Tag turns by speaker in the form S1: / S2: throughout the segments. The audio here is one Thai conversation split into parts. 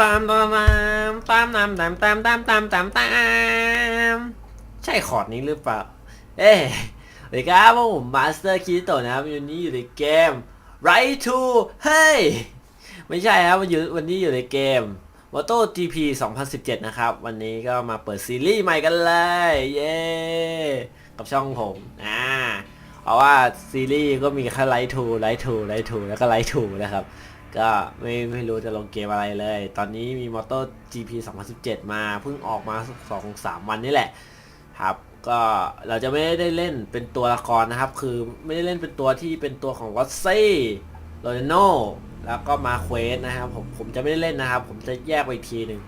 S1: ตามตามตามตามตามตามตามตามตามตามใช่คอร์ดนี้หรือเปล่า เอ้ยสวัสดีครับผมมาสเตอร์คิโตนะครับวันนี้อยู่ในเกม Right to เฮ้ยไม่ใช่ครับวันอยู่วันนี้อยู่ในเกม Moto GP 2017 นะครับ วันนี้ก็มาเปิดซีรีส์ใหม่กันเลย เย้กับช่องผมอ่าเพราะว่าซีรีส์ก็มีแค่ไลท์ทูไลท์ทูไลท์ทูแล้วก็ไลท์ทูนะครับ ก็ไม่ไม่รู้จะลงเกมอะไรเลย ตอนนี้มี Moto GP 2017 มาเพิ่งออกมาสองสามวันนี่แหละ ครับ ก็เราจะไม่ได้เล่นเป็นตัวละครนะครับ คือไม่ได้เล่นเป็นตัวที่เป็นตัวของวัตซี่โรนโนแล้วก็มาเควสนะครับ ผมผมจะไม่ได้เล่นนะครับ ผมจะแยกไปอีกทีหนึ่ง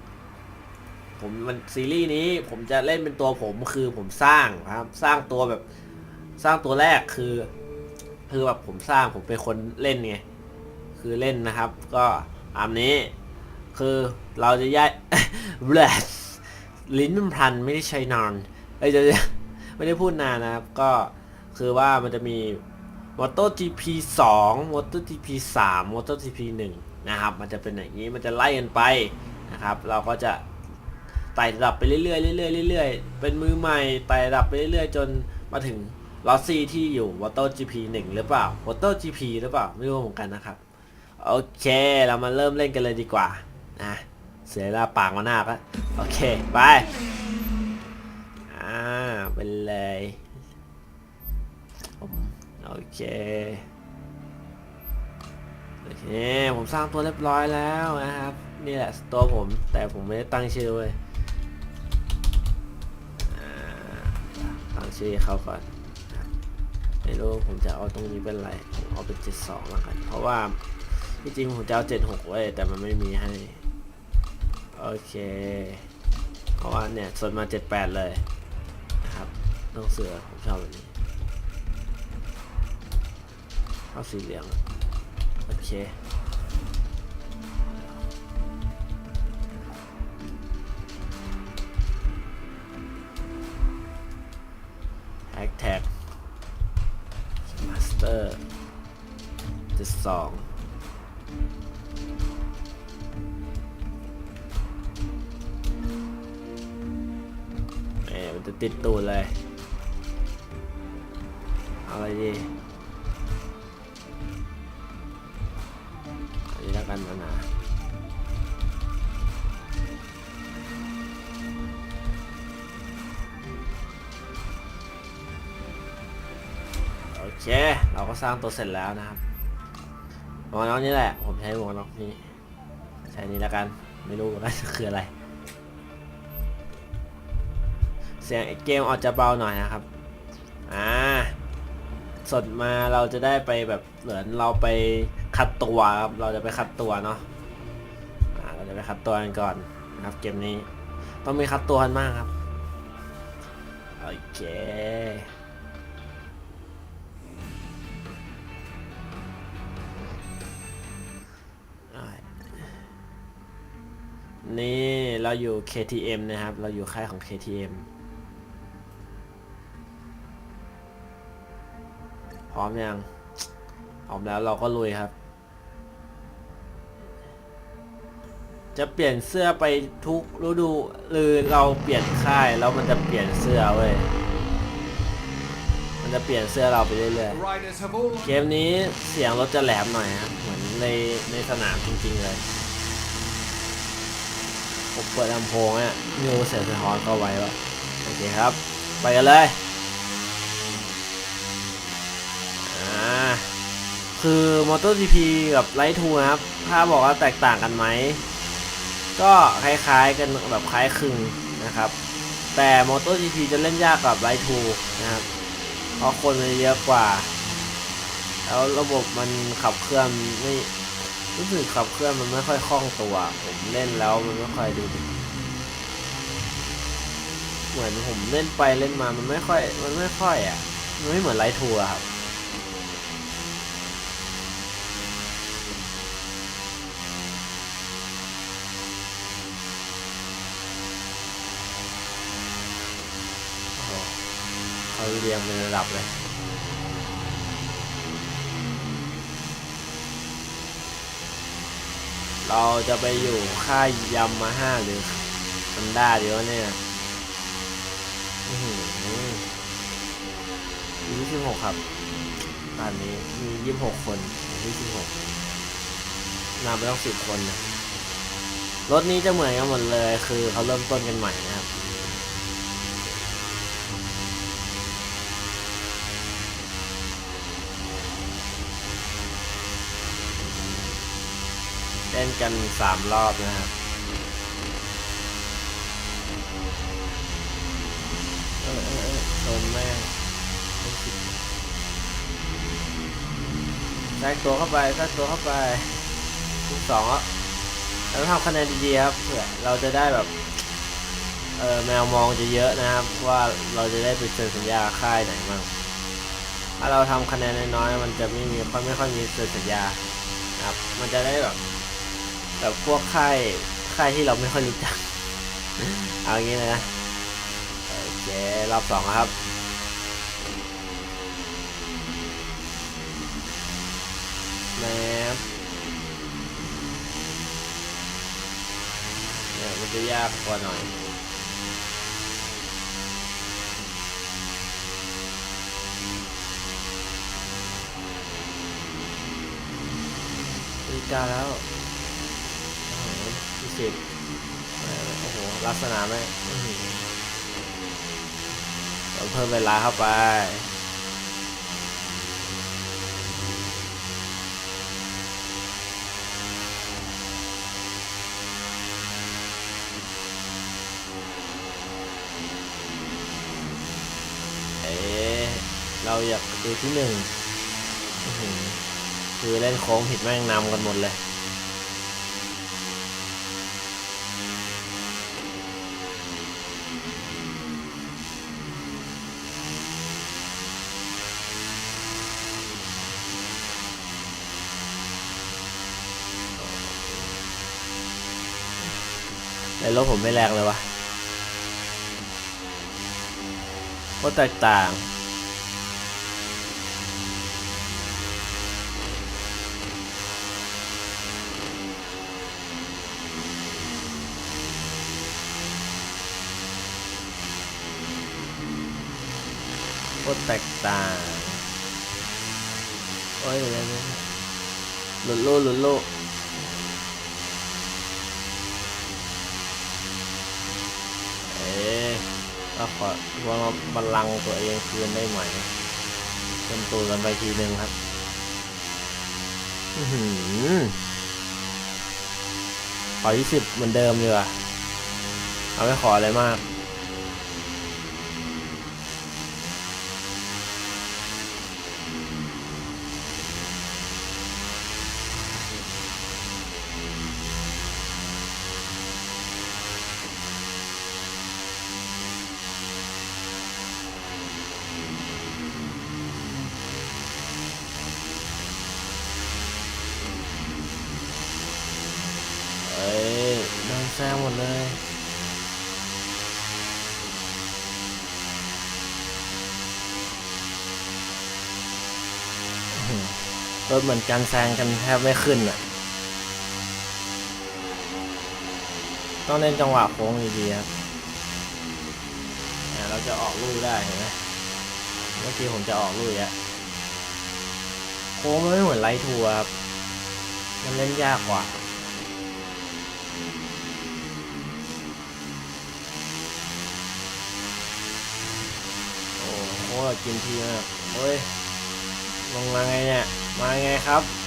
S1: ผมมันซีรีส์นี้ผมจะเล่นเป็นตัวผมคือผมสร้างครับ สร้างตัวแบบสร้างตัวแรกคือ คือแบบผมสร้างผมเป็นคนเล่นไง คือเล่นนะครับ ก็อันนี้คือเราจะย้ายแบลชลิ้นมันพันไม่ได้ใช้นานเอ้จะไม่ได้พูดนานนะครับ ก็คือว่ามันจะมี MotoGP 2 MotoGP 3 MotoGP 1นะครับ มันจะเป็นอย่างนี้มันจะไล่กันไปนะครับ เราก็จะไต่ระดับไปเรื่อยๆเรื่อยๆเรื่อยๆเป็นมือใหม่ไต่ระดับไปเรื่อยๆ จนมาถึงลอซี่ที่อยู่ MotoGP 1หรือเปล่า MotoGP หรือเปล่า ไม่รู้เหมือนกันนะครับ โอเค เรามาเริ่มเล่นกันเลยดีกว่านะเสียเวลาปากมาหน้าก็โอเค ไป อ่าไปเลยโอเคโอเค ผมสร้างตัวเรียบร้อยแล้วนะครับ นี่แหละตัวผม แต่ผมไม่ได้ตั้งชื่อเว้ยตั้งชื่อเขาก่อนไม่รู้ผมจะเอาตรงนี้เป็นไรผมเอาเป็น72แล้วกัน เพราะว่า ที่จริงผมจะเอา76ไว้แต่มันไม่มีให้ โอเคเพราะว่าเนี่ยส่วนมาเจ็ดแปดเลยนะครับต้องเสือผมชอบแบบนี้เอาสีเหลือง โอเค จะติดตูดเลย เอาอะไรดีอันนี้แล้วกันนะนะโอเค เราก็สร้างตัวเสร็จแล้วนะครับหมวนน็อกนี่แหละ ผมใช้หมวนน็อกนี้ ใช้นี้แล้วกัน ไม่รู้เหมือนกันคืออะไร เสียงเกมอาจจะเบาหน่อยนะครับ อ่า สดมาเราจะได้ไปแบบเหมือนเราไปคัดตัวครับ เราจะไปคัดตัวเนาะ อ่า เราจะไปคัดตัวกันก่อนนะครับ เกมนี้ ต้องมีคัดตัวกันมากครับ โอเคนี่ เราอยู่ KTM นะครับ เราอยู่ค่ายของ KTM พร้อมยังพร้อมแล้วเราก็ลุยครับ จะเปลี่ยนเสื้อไปทุกฤดูหรือเราเปลี่ยนค่ายแล้วมันจะเปลี่ยนเสื้อเว้ยมันจะเปลี่ยนเสื้อเราไปเรื่อยๆเกมนี้เสียงรถจะแหลมหน่อยครับเหมือนในในสนามจริงๆเลยผมเปิดลำโพงอะไม่รู้เสียงสะท้อนเข้าไว้ปะโอเคครับ ไปกันเลย คือ MotoGP กับ Light 2นะครับ ถ้าบอกว่าแตกต่างกันไหม ก็คล้ายๆกันแบบคล้ายคลึงนะครับ แต่ MotoGP จะเล่นยากกับ Light 2นะครับ เพราะคนมันเยอะกว่า แล้วระบบมันขับเคลื่อนไม่รู้สึกขับเคลื่อนมันไม่ค่อยคล่องตัว ผมเล่นแล้วมันไม่ค่อยดูเหมือนผมเล่นไปเล่นมามันไม่ค่อย มันไม่ค่อยอะ มันไม่เหมือนไลท์ทัวร์ครับ เขาเรียงเป็นระดับเลยเราจะไปอยู่ค่ายยามาฮ่าหรือฮอนด้าดีวะเนี่ยยี่สิบหกครับ ตอนนี้มียี่สิบหกคนยี่สิบหกนำไปต้องสิบคนนะรถนี้จะเหมือนกันหมดเลย คือเขาเริ่มต้นกันใหม่นะ เล่นกันสามรอบนะครับเออเออเออโดนแม่งไม่คิดแทรกตัวเข้าไปแทรกตัวเข้าไปทุกสองอะเราต้องทำคะแนนดีๆครับเพื่อเราจะได้แบบเออแมวมองจะเยอะนะครับ ว่าเราจะได้ไปเซ็นสัญญาค่ายไหนบ้างถ้าเราทำคะแนนน้อยๆมันจะไม่มีค่อยไม่ค่อยมีเซ็นสัญญานะครับ มันจะได้แบบ แบบพวกค่ายค่ายที่เราไม่ค่อยรู้จัก เอางี้เลยนะโอเครอบสองครับแมปเนี่ยมันจะยากกว่าหน่อยตีกาแล้ว สิทธิ์เอ่อโอ้โหลักษณะไม่ต้อหือเพิ่มเวลาเข้าไปเอ๊ะเราอยากดูที่หนึ่งคือเล่นโค้งผิดแม่งนำกันหมดเลย ในรถผมไม่แรงเลยวะโคตรแตกต่างโคตรแตกต่าง โอ้ยเดี๋ยหลุดลูหลุดลู ก็ขอว่าบัลลังก์ตัวเองคืนได้ไหมเป็นตูกันไปทีหนึ่งครับ อื้อหือขอที่สิบเหมือนเดิมดีกว่าเอาไม่ขออะไรมาก รถเหมือนกันแซงกันแทบไม่ขึ้นอะ ต้องเล่นจังหวะโค้งดีๆครับอ่าเราจะออกลูกได้เห็นไหมเมื่อกี้ผมจะออกลูกอะโค้งมันไม่เหมือนไลท์ทัวร์ครับมันเล่นยากกว่าโอ้โหกินทีมากเฮ้ยลงมาไงเนี่ย มาไงครับ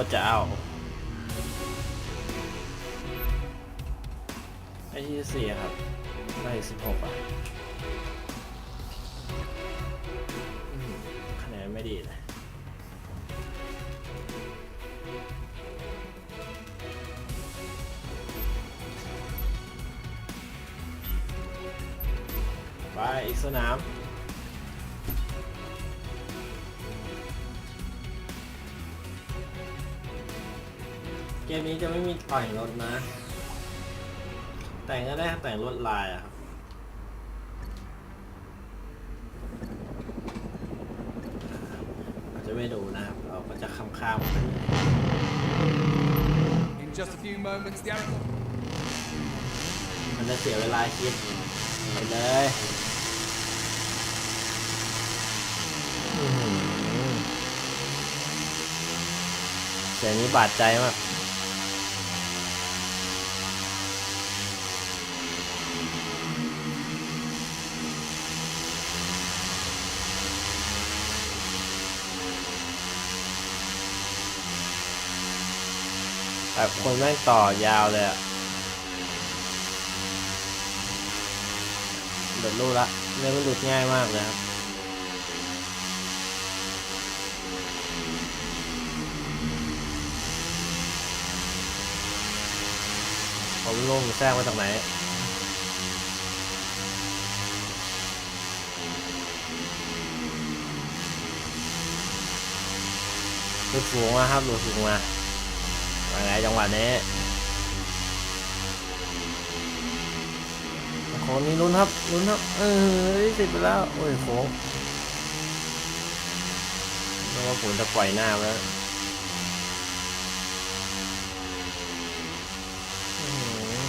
S1: ก็จะเอาไอ้ที่สี่ครับได้สิบหกอะคะแนนไม่ดีเลยไปอีกสนาม เกมนี้จะไม่มีต่อยรถนะ แต่งก็ได้แต่งลวดลายอะครับเราจะไม่ดูนะครับ เราก็จะข้ามข้ามๆไป
S2: In just a few moments, the aeroplane
S1: มันจะเสียเวลาคิดไปเลยอื้อหือเสียงนี้บาดใจมาก แต่คนแม่งต่อยาวเลยอะเดือดรู้ละเรื่องมันหลุดง่ายมากเลยครับผมงงแทรกมาจากไหนหลุดสูงมาครับหลุดสูงมา ว่าไงจังหวะนี้โค้งนี้ลุ้นครับลุ้นครับ เออติดไปแล้ว โอ้ยโค้งนึกว่าผมจะปล่อยหน้าไปแล้วอื้อหือ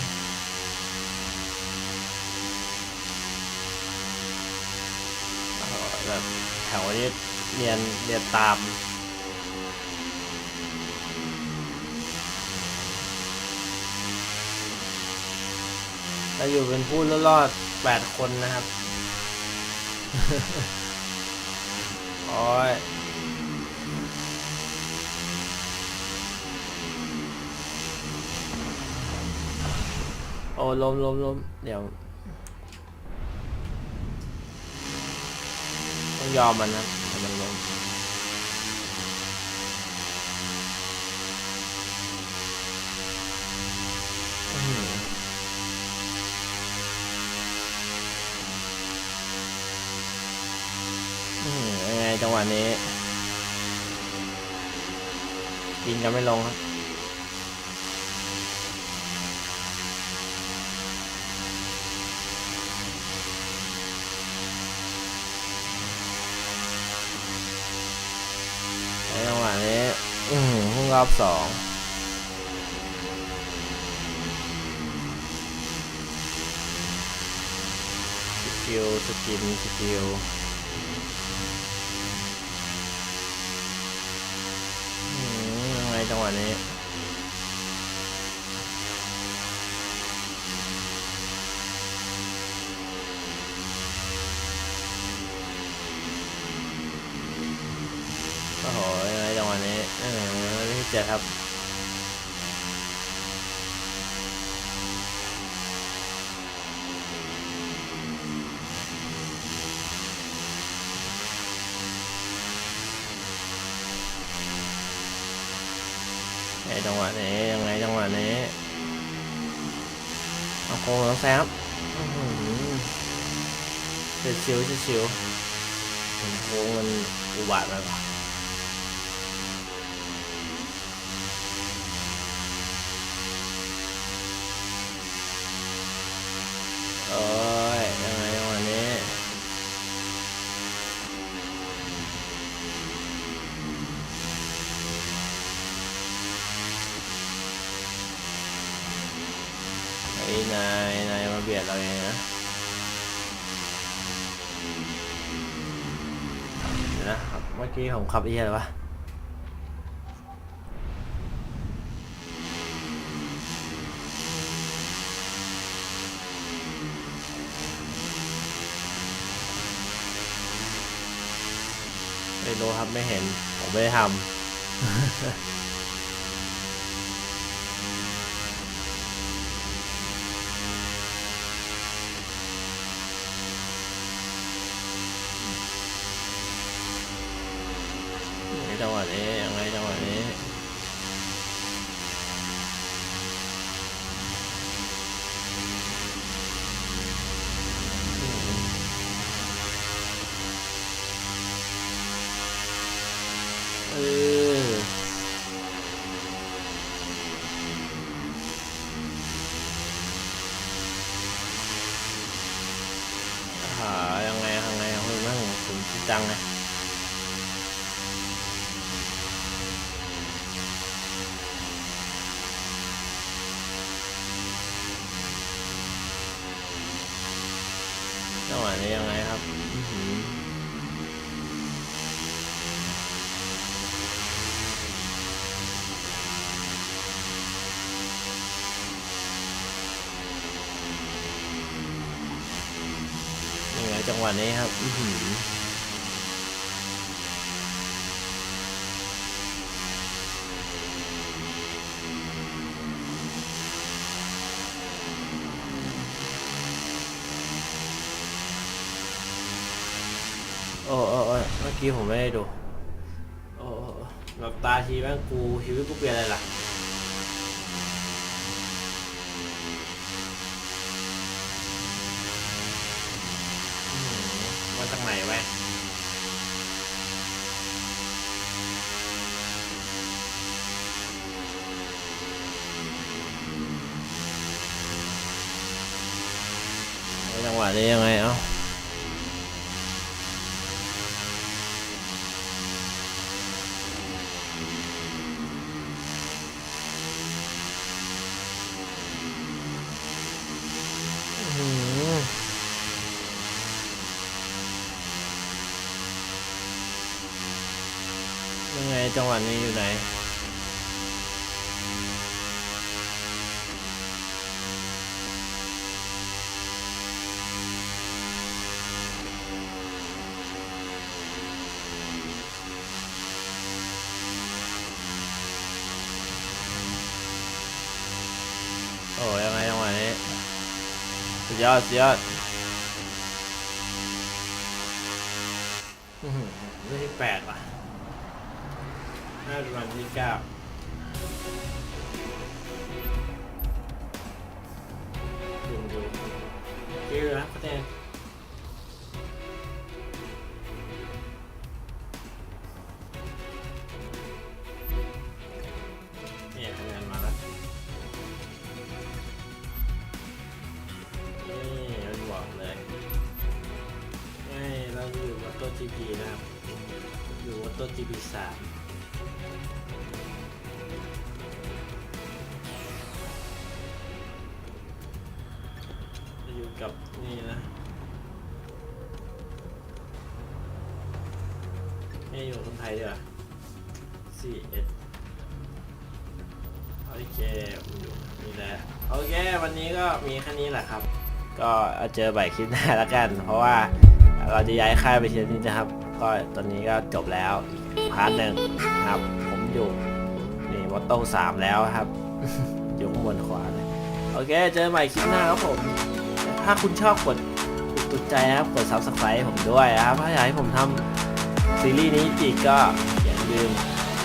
S1: โอ้โหแบบแถวนี้เรียนเรียนตาม เราอยู่เป็นผู้รอดแปดคนนะครับ โอ้ยโอ้ลมลมลมเดี๋ยวต้องยอมมันนะ จังหวะนี้ยิงกันไม่ลงครับในจังหวะนี้ อืมพุ่งรอบสองสกิลสกินสกิล จังหวะนี้โอ้โหยังไงจังหวะนี้เออไม่เจ็บครับ จังหวะนี้ยังไงจังหวะนี้เอาโค้งแล้วแซมเฉียวเฉียวๆโค้งมันอุบาทมาก นายนายมาเบียดเราเองนะเดี๋ยนะครับเมื่อกี้ผมขับไอ้เหี้ยอะไรวะไม่รู้ครับไม่เห็น ผมไม่ได้ทำ จังไงจังหวะนี้ยังไงครับอือหือยังไงจังหวะนี้ครับ อือหือ มื่อกี้ผมไม่ได้ดูโอ้โอ้โอ้หลับตาทีแม่งกูชีวิตกูเปลี่ยนอะไรล่ะอื้อหือมาจากไหนแวะเอาจังหวะนี้ยังไง จังหวะนี้อยู่ไหนโอ้ยังไงจังหวะนี้สุดยอดสุดยอดอื้อหือไม่แปดว่ะ น่าจะวันที่เก้าดูดูคือนะคะแนนเนี่ยคะแนนมาแล้วนี่เราบอกเลยให้เราอยู่วัตโต้ GP นะครับอยู่วัตโต้ GP สาม อยู่กับนี่นะไม่อยู่คนไทยดีกว่า 4S โอเคผมอยู่นี่แหละโอเค วันนี้ก็มีแค่นี้แหละครับ ก็เอาเจอใหม่คลิปหน้าแล้วกัน เพราะว่าเราจะย้ายค่ายไปเชียร์นี่นะครับ ก็ตอนนี้ก็จบแล้ว พาร์ทหนึ่งครับ ผมอยู่นี่วัตโต้สามแล้วครับ อยู่ข้างบนขวาเลยโอเค เจอใหม่คลิปหน้าครับผม ถ้าคุณชอบกดกดใจนะครับ กด subscribe ผมด้วยนะครับ ถ้าอยากให้ผมทำซีรีส์นี้อีกก็อย่าลืม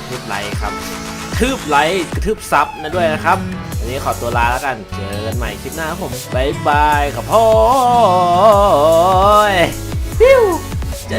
S1: ทืบไลค์ครับทืบไลค์ทืบซับนะด้วยนะครับวันนี้ขอตัวลาแล้วกัน เจอกันใหม่คลิปหน้าครับผมบายบายครับพ่อยปิ้วเจ